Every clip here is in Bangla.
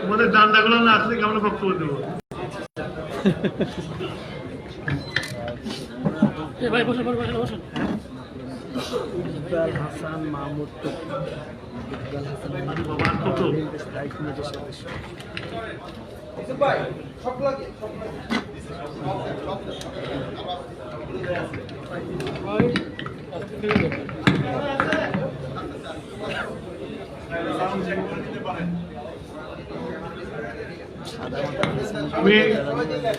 তোমাদের ডান্ডাগুলো না আসলে কেমন বক্তব্য দেবো? ভাই বসে বসে বসে ইকবাল হাসান মাহমুদ টুকু ইকবাল হাসান আরে বাবা আর কত স্থায়ী কমিটির সদস্য আমি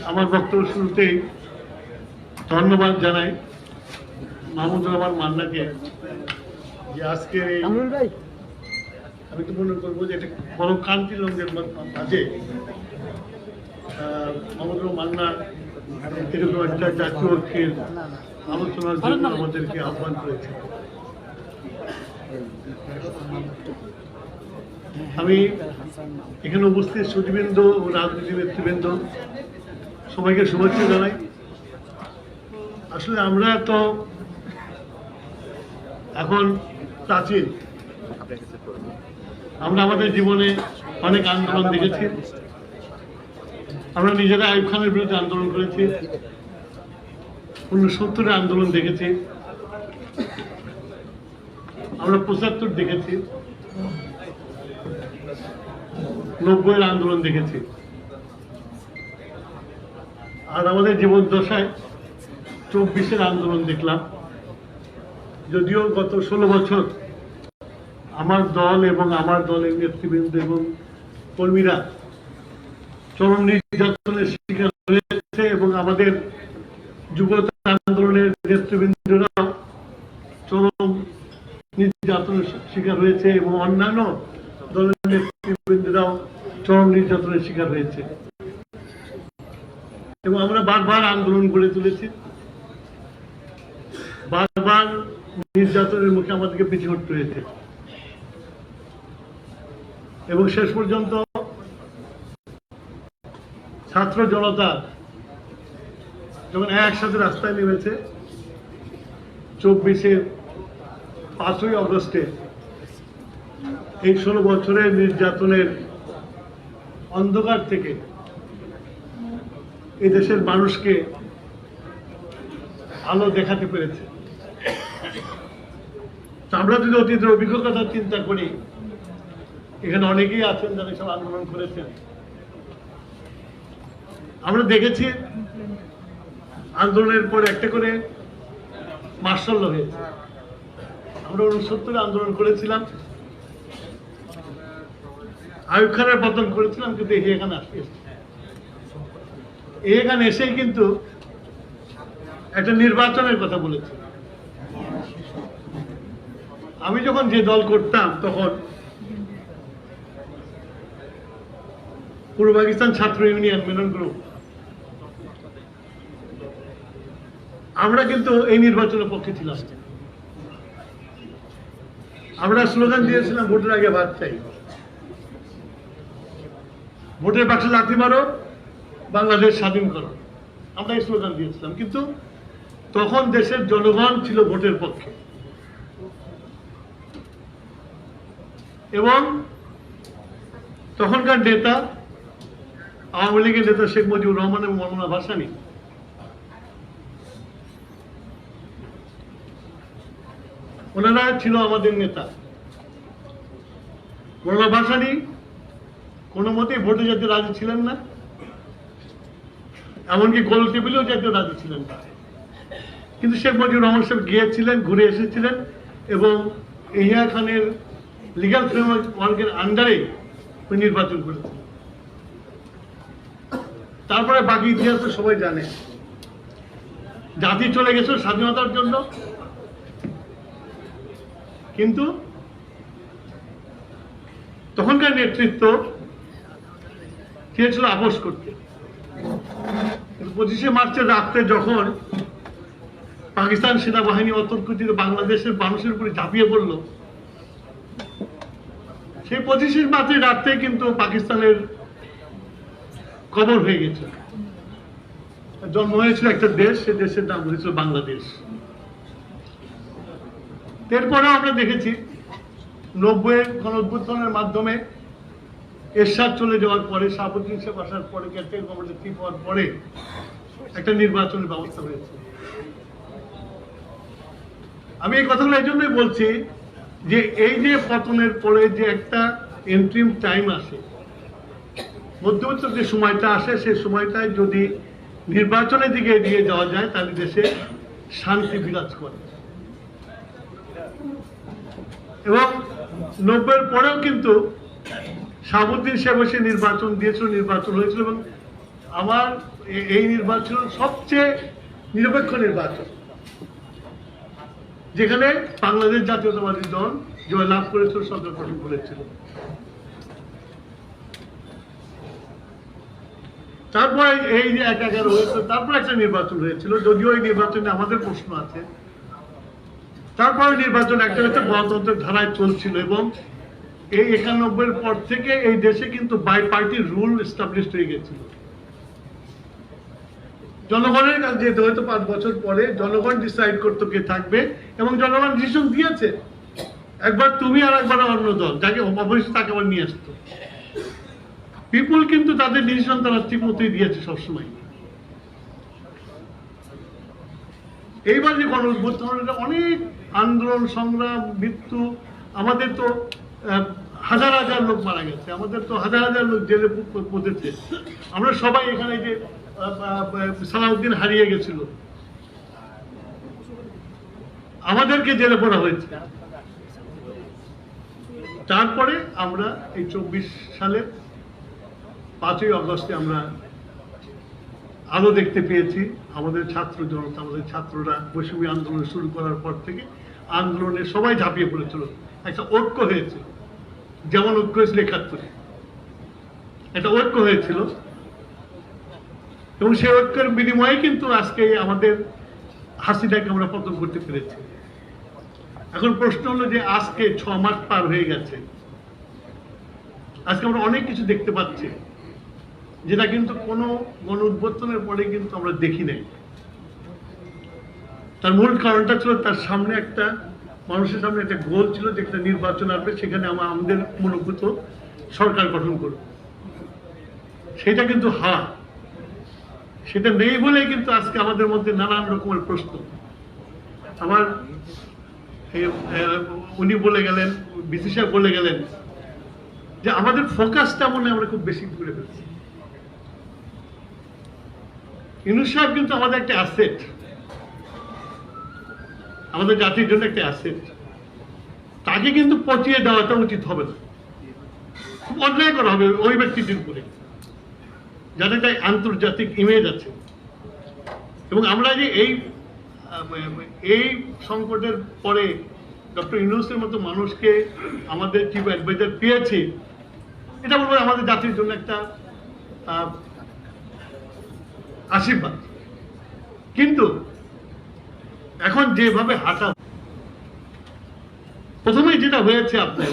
আমার বক্তব্য শুরুতেই ধন্যবাদ জানাই মাহমুদুর রহমান মান্নাকে যে আজকে আমি তো মনে করব যে এটা বড় কান্তি রঙের মাঝে মাহমুদুর মান্না এরকম একটা জাতীয় ঐক্যের আলোচনার জন্য আমাদেরকে আহ্বান করেছে আমি এখানে উপস্থিত সচিবৃন্দ ও নেতৃবৃন্দ, সবাইকে শুভেচ্ছা জানাই। আসলে আমরা তো এখন প্রাচীন। আমরা আমাদের জীবনে অনেক আন্দোলন দেখেছি। আমরা নিজেরা আইব খানের বিরুদ্ধে আন্দোলন করেছি। উনসত্তরে আন্দোলন দেখেছি। আমরা পঁচাত্তর দেখেছি। নব্বইয়ের আন্দোলন দেখেছি। আর আমাদের জীবন দশায় চব্বিশের আন্দোলন দেখলাম। যদিও গত ষোলো বছর আমার দল এবং আমার দলের নেতৃবৃন্দ এবং কর্মীরা চরম নির্যাতনের শিকার হয়েছে এবং আমাদের যুবতা আন্দোলনের নেতৃবৃন্দরাও চরম নির্যাতনের শিকার হয়েছে এবং অন্যান্য দলের নেতৃবৃন্দরাও চরম নির্যাতনের শিকার হয়েছে। এবং আমরা বারবার আন্দোলন গড়ে তুলেছি। বারবার নির্যাতনের মুখে আমাদেরকে পিছিয়ে হটতে হয়েছে। এবং শেষ পর্যন্ত ছাত্র জনতা যখন একসাথে রাস্তায় নেমেছে, চব্বিশের পাঁচই অগস্টে এই ষোলো বছরের নির্যাতনের অন্ধকার থেকে এই দেশের মানুষকে আলো দেখাতে পেরেছে। আমরা যদি অতীতের অভিজ্ঞতা চিন্তা করি, এখানে অনেকেই আছেন যারা সব আন্দোলন করেছেন। আমরা দেখেছি আন্দোলনের পর একটা করে মার্শাল হয়েছে। আমরা উনসত্তরে আন্দোলন করেছিলাম। আয়ুব খানের পতন করেছিলাম, কিন্তু এই এখানে আসতে এখানে এসেই কিন্তু একটা নির্বাচনের কথা বলেছে। আমি যখন যে দল করতাম, তখন পূর্ব পাকিস্তান ছাত্র ইউনিয়ন মিলন গ্রুপ আমরা কিন্তু এই নির্বাচনের পক্ষে ছিলাম। আমরা স্লোগান দিয়েছিলাম, ভোটের আগে ভাত চাই। ভোটের বাক্সে লাথি মারো, বাংলাদেশ স্বাধীন করো। আমরা এই স্লোগান দিয়েছিলাম। কিন্তু তখন দেশের জনগণ ছিল ভোটের পক্ষে। এবং তখনকার নেতা, আওয়ামী লীগের নেতা শেখ মুজিবুর রহমান এবং মৌলানা ভাসানী ওনারা ছিল আমাদের নেতা। মৌলানা ভাসানী কোনো মতেই ভোটে যেতে রাজি ছিলেন না। এমনকি গোল টেবিলেও যেতে রাজি ছিলেন না। কিন্তু শেখ মুজিবুর রহমান সাহেব গিয়েছিলেন, ঘুরে এসেছিলেন এবং এহিয়া খানের লিগাল ফ্রেমওয়ার্কের আন্ডারে উনি নির্বাচন করেছিলেন। তারপরে বাকি ইতিহাস তো সবাই জানে। জাতি চলে গেছে স্বাধীনতার জন্য। কিন্তু তখনকার নেতৃত্ব চেয়েছিল আপোষ করতে। পঁচিশে মার্চের রাত্রে যখন পাকিস্তান সেনাবাহিনী অতর্কিত বাংলাদেশের মানুষের উপরে ঝাঁপিয়ে পড়ল, সেই পঁচিশে মার্চের রাত্রে কিন্তু পাকিস্তানের কবর হয়ে গেছে। জন্ম হয়েছিল একটা দেশ, সে দেশের নাম হয়েছিল বাংলাদেশ। এরপরেও আমরা দেখেছি নব্বইয়ের গণঅভ্যুত্থানের মাধ্যমে এরশাদ চলে যাওয়ার পরে, শাহাবুদ্দিন সাহেব আসার পরে, ক্যাপ্টেন গভর্নমেন্ট ঠিক হওয়ার পরে একটা নির্বাচনের ব্যবস্থা হয়েছে। আমি এই কথাগুলো এই জন্যই বলছি যে এই যে পতনের পরে যে একটা এন্ট্রিম টাইম আসে মধ্যবর্তী যে সময়টা আসে সেই সময়টায় যদি নির্বাচনের দিকে এগিয়ে যাওয়া যায়, তাহলে দেশে শান্তি বিরাজ করে। এবং নব্বইয়ের পরেও কিন্তু শাহাবুদ্দিন সাহেব এসে নির্বাচন দিয়েছিল, নির্বাচন হয়েছিল এবং আমার এই নির্বাচন সবচেয়ে নিরপেক্ষ নির্বাচন। যেখানে বাংলাদেশ জাতীয়তাবাদী দল জয়লাভ করেছিল, সরকার গঠন করেছিল। তারপরে এই যে এক এগারো হয়েছিল তারপর একটা নির্বাচন হয়েছিল। যদিও এই নির্বাচনে আমাদের প্রশ্ন আছে তারপরে নির্বাচন একটা হচ্ছে গণতন্ত্রের ধারায় চলছিল এবং এই একানব্বইয়ের পর থেকে এই দেশে কিন্তু বাই পার্টি রুল এস্টাবলিশ হয়ে গেছিল। জনগণের কাছে যেতে হয়তো পাঁচ বছর পরে জনগণ ডিসাইড করতো কে থাকবে এবং জনগণ ডিসিশন দিয়েছে। একবার তুমি আর একবার অন্য দল, যাকে অবশ্যই তাকে আবার নিয়ে আসতো। পিপুল কিন্তু তাদের ডিসিশন তারা ঠিক মতোই দিয়েছে সবসময়। এইবার যে গণ অনেক আন্দোলন, সংগ্রাম, মৃত্যু, আমাদের তো হাজার হাজার লোক মারা গেছে, আমাদের তো হাজার হাজার লোক জেলে পড়েছে আমরা সবাই এখানে যে সালাউদ্দিন হারিয়ে গেছিল। আমাদেরকে জেলে পড়া হয়েছে। তারপরে আমরা এই চব্বিশ সালের পাঁচই অগস্টে আমরা আলো দেখতে পেয়েছি। আমাদের ছাত্র জনতা, আমাদের ছাত্ররা বৈষম্য আন্দোলন শুরু করার পর থেকে আন্দোলনে সবাই ঝাঁপিয়ে পড়েছিল। একটা ঐক্য হয়েছিল। যেমন ঐক্য হয়েছিল একাত্তরে। একটা ঐক্য হয়েছিল। এবং সেই ঐক্যের বিনিময়ে কিন্তু আজকে আমাদের হাসিটাকে আমরা পতন করতে পেরেছি। এখন প্রশ্ন হলো যে আজকে ছ মাস পার হয়ে গেছে। আজকে আমরা অনেক কিছু দেখতে পাচ্ছি। যেটা কিন্তু কোনো গণ উদ্বোধনের পরে কিন্তু আমরা দেখি নাই। তার মূল কারণটা ছিল তার সামনে একটা, মানুষের সামনে একটা গোল ছিল যে একটা নির্বাচন আসবে, সেখানে আমরা আমাদের মূলভূত সরকার গঠন করব সেটা কিন্তু হা সেটা নেই বলেই কিন্তু আজকে আমাদের মধ্যে নানান রকমের প্রশ্ন। আমার উনি বলে গেলেন সাহেব বলে গেলেন যে আমাদের ফোকাসটা মনে আমরা খুব বেশি করে ফেলছি ইউনুস সাহেব কিন্তু আমাদের একটা অ্যাসেট। আমাদের জাতির জন্য একটা অ্যাসেট তাকে কিন্তু পচিয়ে দেওয়াটা উচিত হবে না। খুব অন্যায় করা হবে ওই ব্যক্তিটির উপরে। যার একটা আন্তর্জাতিক ইমেজ আছে। এবং আমরা যে এই এই সংকটের পরে ডক্টর ইউনুসের মতো মানুষকে আমাদের চিফ অ্যাডভাইজার পেয়েছি, এটা বলব আমাদের জাতির জন্য একটা আশীর্বাদ। কিন্তু এখন যেভাবে হাঁটা প্রথমেই যেটা হয়েছে আপনার,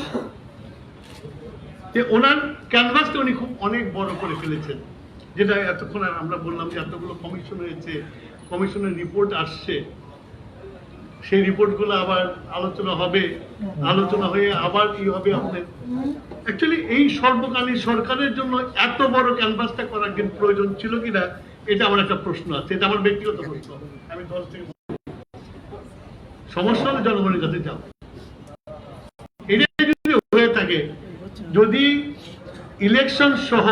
যে ওনার ক্যানভাসটা উনি খুব অনেক বড় করে ফেলেছেন, যেটা এতক্ষণ আর আমরা বললাম যে এতগুলো কমিশন হয়েছে কমিশনের রিপোর্ট আসছে সেই রিপোর্টগুলো আবার আলোচনা হবে, আলোচনা হয়ে আবার কি হবে আপনার অ্যাকচুয়ালি এই সর্বকালীন সরকারের জন্য এত বড় ক্যানভাসটা করার প্রয়োজন ছিল কিনা, এটা আমার একটা প্রশ্ন আছে, এটা আমার ব্যক্তিগত প্রশ্ন আমি দল থেকে। সমস্যা হলে জনগণের কাছে যাও। এটা যদি হয়ে থাকে, যদি ইলেকশন সহ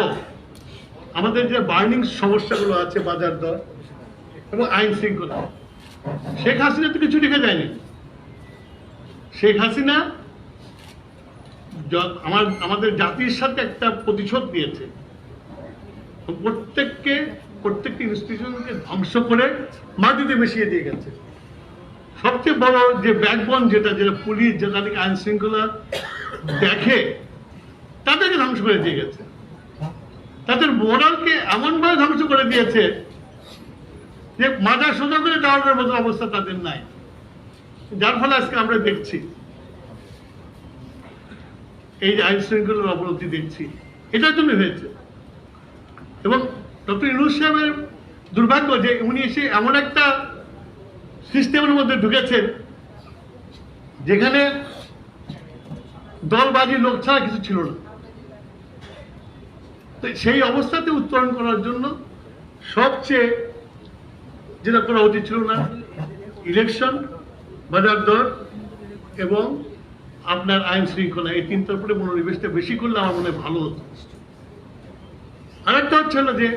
আমাদের যে বার্নিং সমস্যাগুলো আছে বাজার দর এবং আইন শৃঙ্খলা, শেখ হাসিনা তো কিছু রেখে যায়নি। শেখ হাসিনা আমার, আমাদের জাতির সাথে একটা প্রতিশোধ নিয়েছে। প্রত্যেককে, প্রত্যেকটি ইনস্টিটিউশনকে ধ্বংস করে মাটিতে মিশিয়ে দিয়ে গেছে। সবচেয়ে বড় যে ব্যাকবন যেটা যেটা পুলিশ, যেটা থেকে আইন শৃঙ্খলা দেখে, তাদেরকে ধ্বংস করে দিয়ে গেছে। তাদের মোরালকে এমনভাবে ধ্বংস করে দিয়েছে যে মাথা সোজা করে দাঁড়ানোর মতো অবস্থা তাদের নাই। যার ফলে আজকে আমরা দেখছি, এই যে আইন শৃঙ্খলার অবনতি দেখছি, এটার জন্য হয়েছে। এবং ডক্টর ইনুস সাহেবের দুর্ভাগ্য যে উনি এসে এমন একটা সিস্টেমের মধ্যে ঢুকেছেন, যেখানে দলবাজি লোক ছাড়া কিছু ছিল না। তো সেই অবস্থাতে উত্তরণ করার জন্য সবচেয়ে যেটা করা উচিত ছিল না ইলেকশন বাজার দর এবং আপনার আইন শৃঙ্খলা। এই তিনটার উপরে মনোনিবেশটা বেশি করলে আমার মনে ভালো হতো। আরেকটা হচ্ছে হলো যে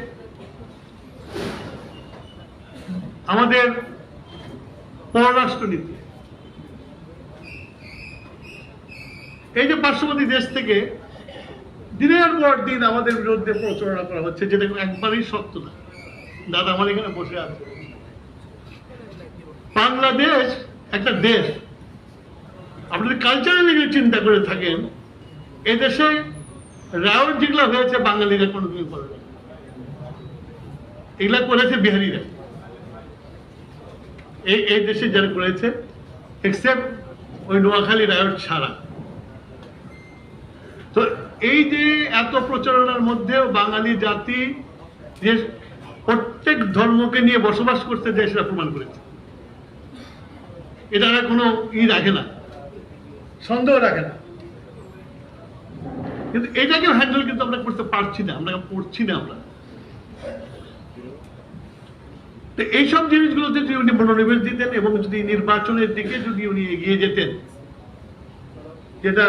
আমাদের পররাষ্ট্রনীতি। এই যে পার্শ্ববর্তী দেশ থেকে দিনের পর দিন আমাদের বিরুদ্ধে প্রচারণা করা হচ্ছে, যেটা একবারই সত্য না। দাদা আমার এখানে বসে আছে। বাংলাদেশ একটা দেশ। আপনি যদি কালচারাল চিন্তা করে থাকেন এই দেশে রায়ত যেগুলো হয়েছে, বাঙালিরা কোনোদিন করে এগুলা করেছে বিহারিরা। এই এই দেশে যারা করেছে এক্সেপ্ট ওই নোয়াখালী রায়ত ছাড়া। তো এই যে এত প্রচারণার মধ্যেও বাঙালি জাতি যে প্রত্যেক ধর্মকে নিয়ে বসবাস করতে যায় সেটা প্রমাণ করেছে। এটা কোনো ই রাখে না। সন্দেহ রাখে না। কিন্তু এটাকে হ্যান্ডেল কিন্তু আমরা করতে পারছি না, আমরা পড়ছি না আমরা। তো এইসব জিনিসগুলোতে যদি উনি মনোনিবেশ দিতেন এবং যদি নির্বাচনের দিকে যদি উনি এগিয়ে যেতেন, যেটা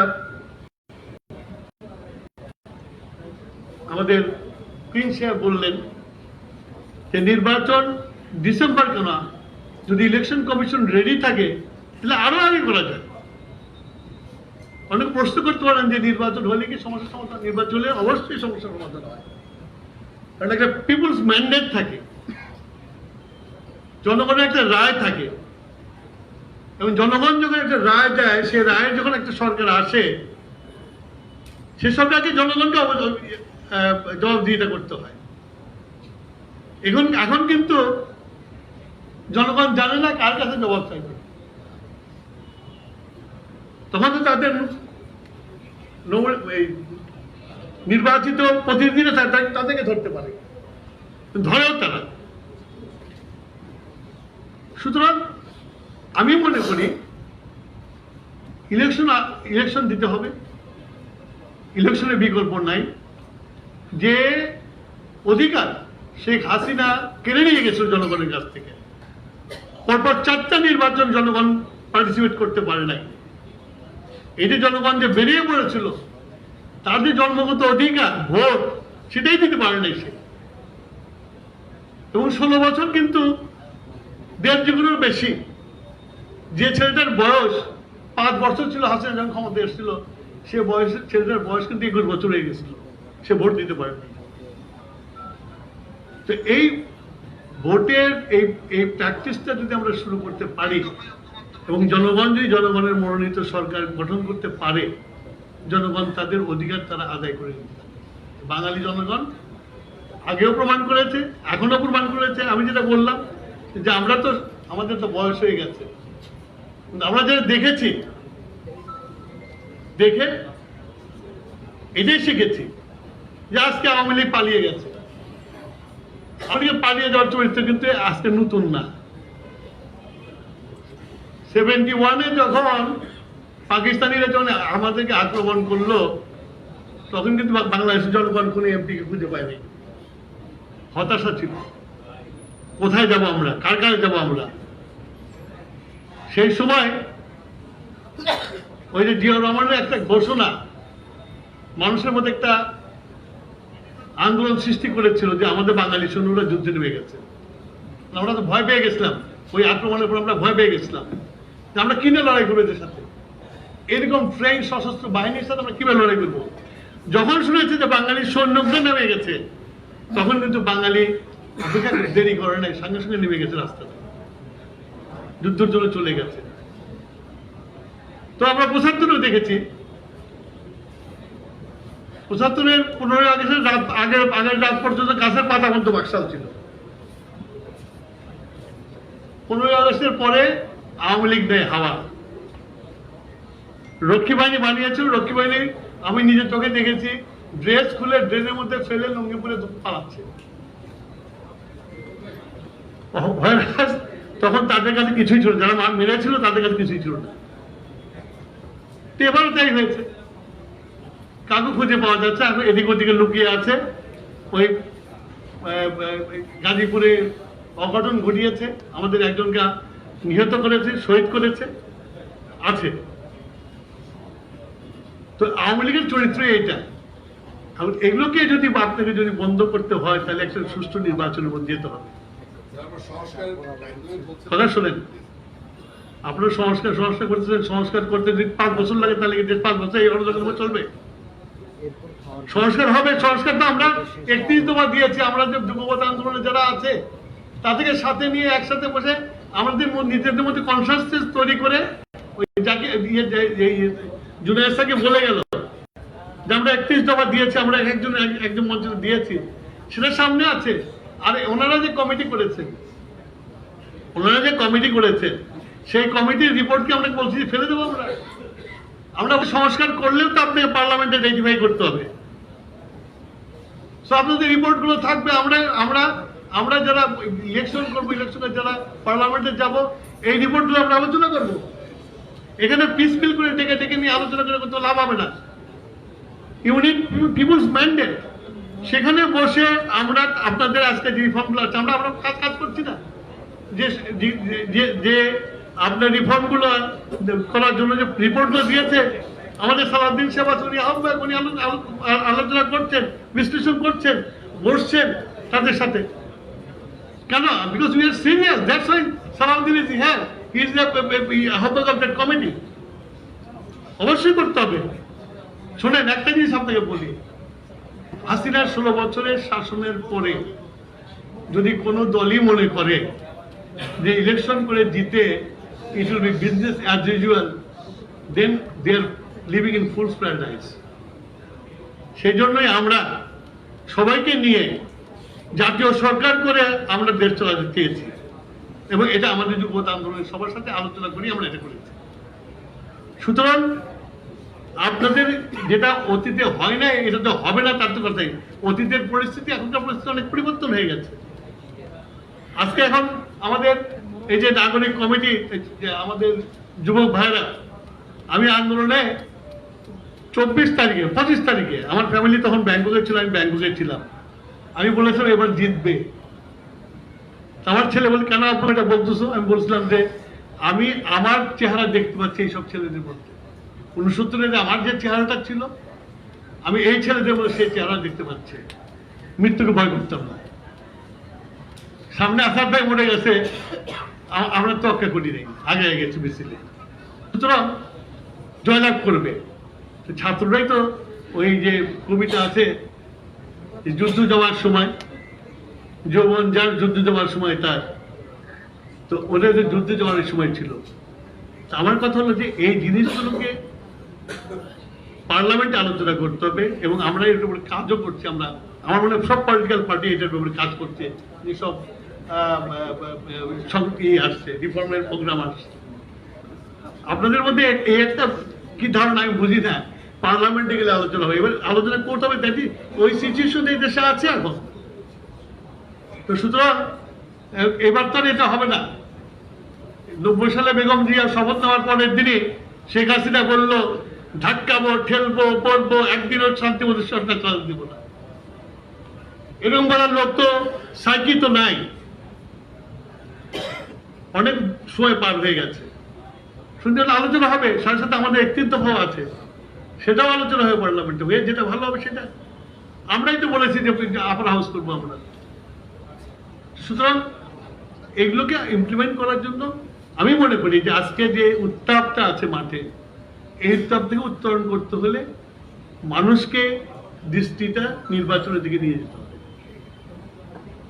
আমাদের প্রিন্স বললেন যে, নির্বাচন ডিসেম্বর কেন? যদি ইলেকশন কমিশন রেডি থাকে, তাহলে আরও আগে করা যায়। অনেক প্রশ্ন করতে পারেন যে, নির্বাচন হলে কি সমস্যার সমাধান? নির্বাচন হলে অবশ্যই সমস্যার সমাধান হয়। কারণ একটা পিপুলস ম্যান্ডেট থাকে। জনগণের একটা রায় থাকে। এবং জনগণ যখন একটা রায় দেয় সে রায়ের যখন একটা সরকার আসে সে সরকারকে জনগণকে আহ, জবাবদিহিতা করতে হয়। এখন এখন কিন্তু জনগণ জানে না কার কাছে জবাব চাইবে। তখন তো তাদের নির্বাচিত প্রতিনিধিরা তাদেরকে ধরতে পারে। ধরেও তারা। সুতরাং আমি মনে করি ইলেকশন ইলেকশন দিতে হবে। ইলেকশনের বিকল্প নাই। যে অধিকার শেখ হাসিনা কেড়ে নিয়ে গেছিল জনগণের কাছ থেকে, পরপর চারটা নির্বাচন জনগণ পার্টিসিপেট করতে পারে নাই। যে জনগণ যে বেরিয়ে পড়েছিল, তার যে জন্মগত অধিকার, ভোট, সেটাই দিতে পারে নাই সে। এবং ষোলো বছর কিন্তু দেড় বেশি। যে ছেলেটার বয়স পাঁচ বছর ছিল, হাসিনা যখন ক্ষমতা এসেছিল, সে বয়স ছেলেটার বয়স কিন্তু একুশ বছর হয়ে গেছিল। সে ভোট দিতে পারেনি তো এই ভোটের এই এই প্র্যাকটিসটা যদি আমরা শুরু করতে পারি এবং জনগণ যদি জনগণের মনোনীত সরকার গঠন করতে পারে, জনগণ তাদের অধিকার তারা আদায় করে নিতে বাঙালি জনগণ আগেও প্রমাণ করেছে, এখনও প্রমাণ করেছে। আমি যেটা বললাম যে আমরা তো, আমাদের তো বয়স হয়ে গেছে। আমরা যেটা দেখেছি, দেখে এটাই শিখেছি যে আজকে আওয়ামী লীগ পালিয়ে গেছে। লীগ পালিয়ে যাওয়ার চরিত্র কিন্তু আজকে নতুন না। সেভেন্টি ওয়ানে যখন পাকিস্তানিরা যখন আমাদেরকে আক্রমণ করল, তখন কিন্তু বাংলাদেশের জনগণ কোনো এমপিকে খুঁজে পায়নি। হতাশা ছিল। কোথায় যাব আমরা? কার কাছে যাব আমরা? সেই সময় ওই যে জিয়া রহমানের একটা ঘোষণা, মানুষের মধ্যে একটা আন্দোলন সৃষ্টি করেছিল যে আমাদের বাঙালি সৈন্যরা যুদ্ধে নেমে গেছে। আমরা তো ভয় পেয়ে গেছিলাম। ওই আক্রমণের পর আমরা ভয় পেয়ে গেছিলাম। যে আমরা কিনে লড়াই করব এদের সাথে? এরকম ট্রেন সশস্ত্র বাহিনীর সাথে আমরা কীভাবে লড়াই করব? যখন শুনেছে যে বাঙালি সৈন্যরা নেমে গেছে, তখন কিন্তু বাঙালি দেরি করে নাই, সঙ্গে সঙ্গে নেমে গেছে রাস্তাতে। যুদ্ধের জন্য চলে গেছে। তো আমরা পঁচাত্তরেও দেখেছি। পঁচাত্তরের পনেরোই আগস্টের রাত, আগের আগের রাত পর্যন্ত গাছের পাতা মধ্যে বাকশাল ছিল। পনেরোই আগস্টের পরে আওয়ামী লীগ নেই হাওয়া। রক্ষী বাহিনী বানিয়েছিল, রক্ষী বাহিনী আমি নিজের চোখে দেখেছি। ড্রেস খুলে ড্রেনের মধ্যে ফেলে লুঙ্গি পরে পালাচ্ছে। তখন তাদের কাছে কিছুই ছিল। যারা মা- মেরেছিল, তাদের কাছে কিছুই ছিল না। এবারও তাই হয়েছে। কাকু খুঁজে পাওয়া যাচ্ছে। এখন এদিক ওদিকে লুকিয়ে আছে। ওই গাজীপুরে অঘটন ঘটিয়েছে। আমাদের একজনকে নিহত করেছে, শহীদ করেছে, আছে। তো আওয়ামী লীগের চরিত্র এইটা। এগুলোকে যদি আপনাকে যদি বন্ধ করতে হয়, তাহলে একটা সুষ্ঠু নির্বাচনের মধ্যে যেতে হবে। কথা শোনেন। আপনার সংস্কার সংস্কার করতেছেন সংস্কার করতে যদি পাঁচ বছর লাগে, তাহলে দেশ পাঁচ বছর এই অনুদান চলবে? সংস্কার হবে, সংস্কার তো আমরা একত্রিশ দফা দিয়েছি। আমরা যে যুবপথ আন্দোলনে যারা আছে, তাদেরকে সাথে নিয়ে একসাথে বসে আমাদের নিজেদের মধ্যে কনসাসনেস তৈরি করে ওই যাকে জুনাইসাকে বলে গেল যে আমরা একত্রিশ দফা দিয়েছি, আমরা একজন একজন মঞ্চ দিয়েছি। সেটা সামনে আছে। আর, ওনারা যে কমিটি করেছেন ওনারা যে কমিটি করেছে, সেই কমিটির রিপোর্টকে আমরা বলছি ফেলে দেবো আমরা? আমরা সংস্কার করলেও তো আপনাকে পার্লামেন্টে রেটিফাই করতে হবে। সো আপনাদের রিপোর্টগুলো থাকবে, আমরা আমরা আমরা যারা ইলেকশন করব ইলেকশনে যারা পার্লামেন্টে যাব, এই রিপোর্টগুলো আমরা আলোচনা করব। এখানে পিস ফিল করে ডেকে ডেকে নিয়ে আলোচনা করে কোনো লাভ হবে না। ইউনিট পিপুলস ম্যান্ডেট সেখানে বসে আমরা আপনাদের আজকে যে রিফর্মগুলো আছে, আমরা আমরা কাজ কাজ করছি না। যে, যে- আপনার রিফর্মগুলো করার জন্য যে রিপোর্টগুলো দিয়েছে, আমাদের সারাদিন সেবা উনি আহ্বায়ক, উনি আলো- আলো- আলোচনা করছেন, বিশ্লেষণ করছেন, বসছেন তাদের সাথে। কেন? Because we are senior that's why Salauddin is হ্যাঁ ইজ আহ্বায়ক অফ দ্যাট কমিটি অবশ্যই করতে হবে। শোনেন, একটা জিনিস আপনাকে বলি হাসিনার ষোলো বছরের শাসনের পরে যদি কোনো দলই মনে করে যে ইলেকশন করে জিতে it will be business as usual then they are living in fool paradise সেই জন্যই আমরা সবাইকে নিয়ে জাতীয় সরকার করে আমরা দেশ চালাতে চেয়েছি এবং এটা আমাদের যুবত আন্দোলনের সবার সাথে আলোচনা করি আমরা এটা করেছি। সুতরাং আপনাদের যেটা অতীতে হয় না এটা তো হবে না, তার তো কথাই অতীতের পরিস্থিতি এখনকার পরিস্থিতি অনেক পরিবর্তন হয়ে গেছে। আজকে এখন আমাদের এই যে নাগরিক কমিটি আমাদের যুবক ভাইরা আমি আন্দোলনে চব্বিশ তারিখে, পঁচিশ তারিখে, আমার ফ্যামিলি তখন ব্যাংককে ছিল, আমি ব্যাংককে ছিলাম। আমি বলেছিলাম এবার জিতবে। আমার ছেলে বলে, কেন আপনি এটা বলতেছো? আমি বলছিলাম যে, আমি আমার চেহারা দেখতে পাচ্ছি এইসব ছেলেদের মধ্যে। উনসত্তরে যে আমার যে চেহারাটা ছিল, আমি এই ছেলেদের মধ্যে সেই চেহারা দেখতে পাচ্ছি। মৃত্যুকে ভয় করতাম না। সামনে আসার ভাই মরে গেছে আমরা তক্কা করি নাই, আগে গেছি মিছিলে সুতরাং জয়লাভ করবে। ছাত্ররাই তো ওই যে কবিতা আছে যুদ্ধ যাওয়ার সময়, যৌবন যার যুদ্ধ যাওয়ার সময় তার। তো ওদের যে যুদ্ধে যাওয়ার সময় ছিল। আমার কথা হলো যে এই জিনিসগুলোকে পার্লামেন্টে আলোচনা করতে হবে এবং আমরা এটার উপরে কাজও করছি, আমরা আমার মনে সব পলিটিক্যাল পার্টি এটার উপরে কাজ করছে। যেসব ই আসছে রিফর্মের প্রোগ্রাম আসছে। আপনাদের মধ্যে এই একটা কি ধারণা আমি বুঝি না। পার্লামেন্টে গেলে আলোচনা হবে। এবার আলোচনা করতে হবে, দেখি ওই সিচুয়েশন এই দেশে আছে এখন। তো সুতরাং এবার তো এটা হবে না। নব্বই সালে বেগম জিয়া শপথ নেওয়ার পরের দিনই শেখ হাসিনা বলল ধাক্কাবো, ঠেলবো পড়ব একদিনও শান্তি মতো সরকার চালাতে দিব না। এরকম বলার লোক তো সাইকি তো নাই। অনেক সময় পার হয়ে গেছে। সুন্দর আলোচনা হবে, সাথে সাথে আমাদের একত্রিত ভাব আছে। সেটাও আলোচনা হবে পার্লামেন্টে হয়ে যেটা ভালো হবে সেটা। আমরাই তো বলেছি যে আপার হাউস করব আমরা। সুতরাং এগুলোকে ইমপ্লিমেন্ট করার জন্য আমি মনে করি যে আজকে যে উত্তাপটা আছে মাঠে এই উত্তাপ থেকে উত্তরণ করতে হলে মানুষকে দৃষ্টিটা নির্বাচনের দিকে নিয়ে যেতে হবে।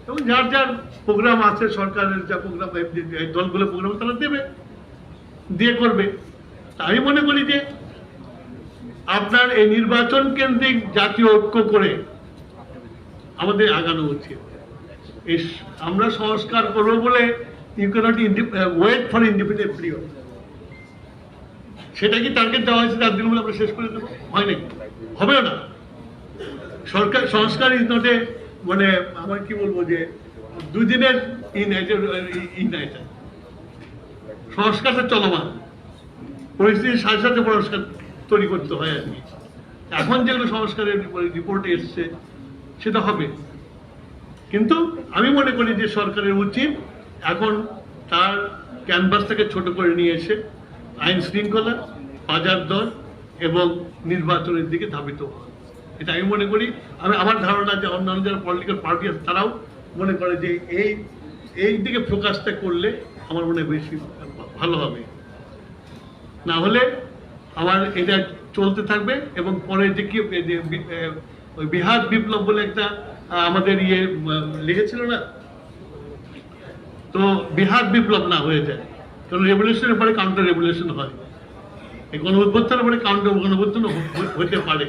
এবং যার যার প্রোগ্রাম আছে, সরকারের যা প্রোগ্রাম দলগুলো প্রোগ্রাম তারা দেবে, দিয়ে করবে। আমি মনে করি যে আপনার এই নির্বাচন কেন্দ্রিক জাতীয় ঐক্য করে আমাদের আগানো উচিত। আমরা সংস্কার করব বলে you can't wait for independent period সেটা কি টার্গেট দেওয়া হয়েছে চার দিন বলে আমরা শেষ করে দেবো? হয় নাকি? হবেও না। সরকার, সংস্কার ইজ নট এ মানে আমার কি বলব যে, দুদিনের ইন ইন এটা সংস্কারটা চলমান। পরিস্থিতির সাথে সাথে সংস্কার তৈরি করতে হয় আর কি। এখন যেগুলো সংস্কারের রিপোর্টে এসছে, সেটা হবে। কিন্তু আমি মনে করি যে সরকারের উচিত এখন তার ক্যানভাসটাকে ছোট করে নিয়ে এসে আইন শৃঙ্খলা, বাজার দর এবং নির্বাচনের দিকে ধাবিত হওয়া। এটা আমি মনে করি। আমি আমার ধারণা যে অন্যান্য যারা পলিটিক্যাল পার্টি আছে, তারাও মনে করে যে এই এই দিকে ফোকাসটা করলে আমার মনে বেশি ভালো হবে। না হলে আমার এটা চলতে থাকবে এবং পরে যে কি ওই বিহার বিপ্লব বলে একটা আমাদের ইয়ে লিখেছিল না? তো বিহার বিপ্লব না হয়ে যায়। কারণ রেভলিউশনের পরে কাউন্টার রেভলিউশন হয়? এই গণ অভ্যুত্থানের পরে কাউন্টার গণ হতে পারে।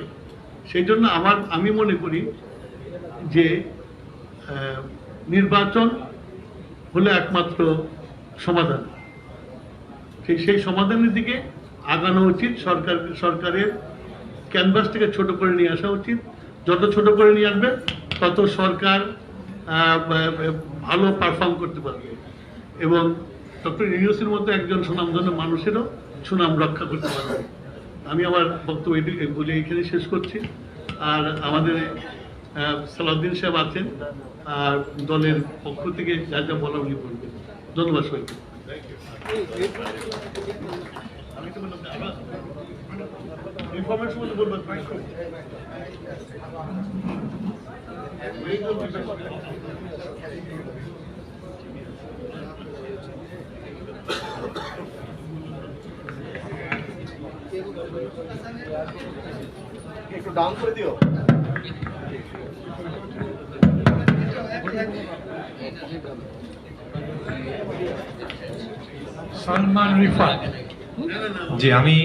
সেই জন্য আমার, আমি মনে করি যে নির্বাচন হলো একমাত্র সমাধান। সেই সেই সমাধানের দিকে আগানো উচিত। সরকার, সরকারের ক্যানভাস থেকে ছোট করে নিয়ে আসা উচিত। যত ছোট করে নিয়ে আসবে, তত সরকার ভালো পারফর্ম করতে পারবে। এবং ডক্টর ইউনুসের মতো একজন সুনামধন্য মানুষেরও সুনাম রক্ষা করতে পারবে। আমি আমার বক্তব্য বলে এখানে শেষ করছি। আর আমাদের সালাউদ্দিন সাহেব আছেন, আর দলের পক্ষ থেকে যা যা বলা উনি বলবেন। ধন্যবাদ সবাইকে। বললাম ইনফরমেশন বলতে বলবেন একটু ডাউন করে দিও। সালমান রিফাত। জি আমি